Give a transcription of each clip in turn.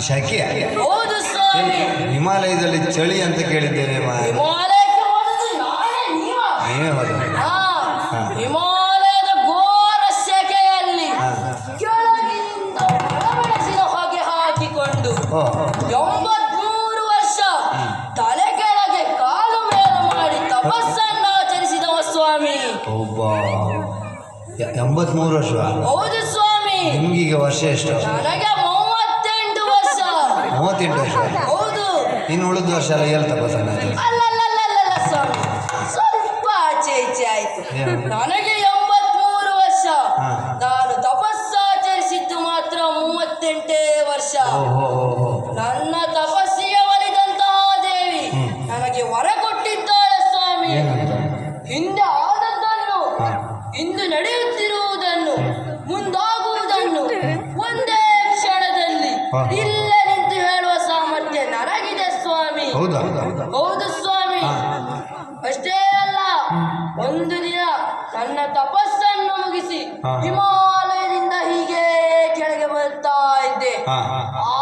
ಶಕೆ ಹಿಮಾಲಯದಲ್ಲಿ ಚಳಿ ಅಂತ ಕೇಳಿದ್ದೇನೆ ಹಿಮಾಲಯದ ಹಾಕಿಕೊಂಡು ಓ. ಎಂಬತ್ಮೂರು ವರ್ಷ ತಲೆ ಕೆಳಗೆ ಕಾಲು ಮೇಲೆ ಮಾಡಿ ಎಂಬತ್ಮೂರು ವರ್ಷ. ಹೌದು ಸ್ವಾಮಿ. ನಿಮ್ಗೀಗ ವರ್ಷ ಎಷ್ಟು? ನನಗೆ ಮೂವತ್ತೆಂಟು ವರ್ಷ. ಹೌದು. ಇನ್ನು ಉಳಿದ ವರ್ಷ ಎಲ್ಲ ಹೇಳ್ತಪ್ಪ ಸಣ್ಣ ಸ್ವಲ್ಪ ಆಚೆ ಈಚೆ ಆಯ್ತು. ನನಗೆ ಹೌದಾ? ಹೌದು ಸ್ವಾಮಿ. ಅಷ್ಟೇ ಅಲ್ಲ ಒಂದು ದಿನ ನನ್ನ ತಪಸ್ಸನ್ನು ಮುಗಿಸಿ ಹಿಮಾಲಯದಿಂದ ಹೀಗೆ ಕೆಳಗೆ ಬರ್ತಾ ಇದ್ದೆ. ಆ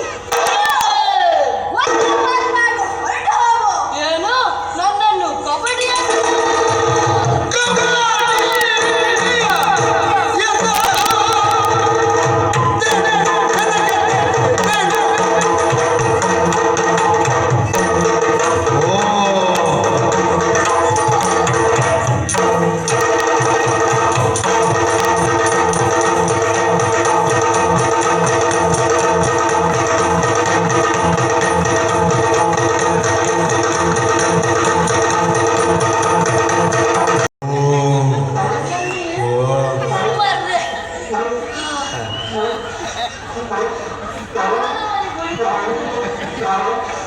Yeah. Tchau.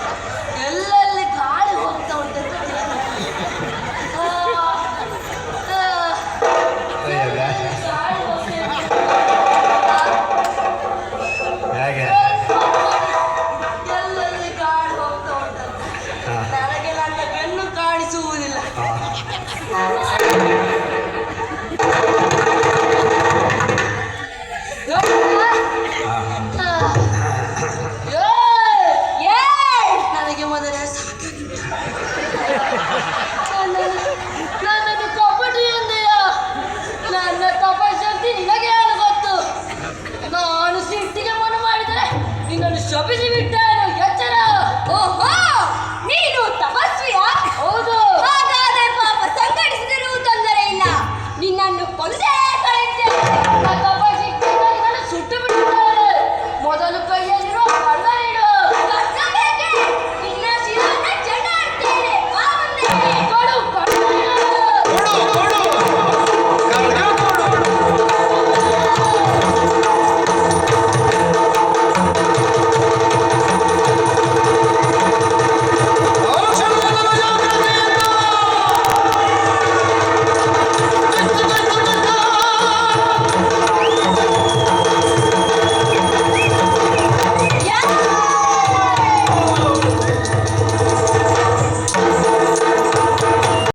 6번 세!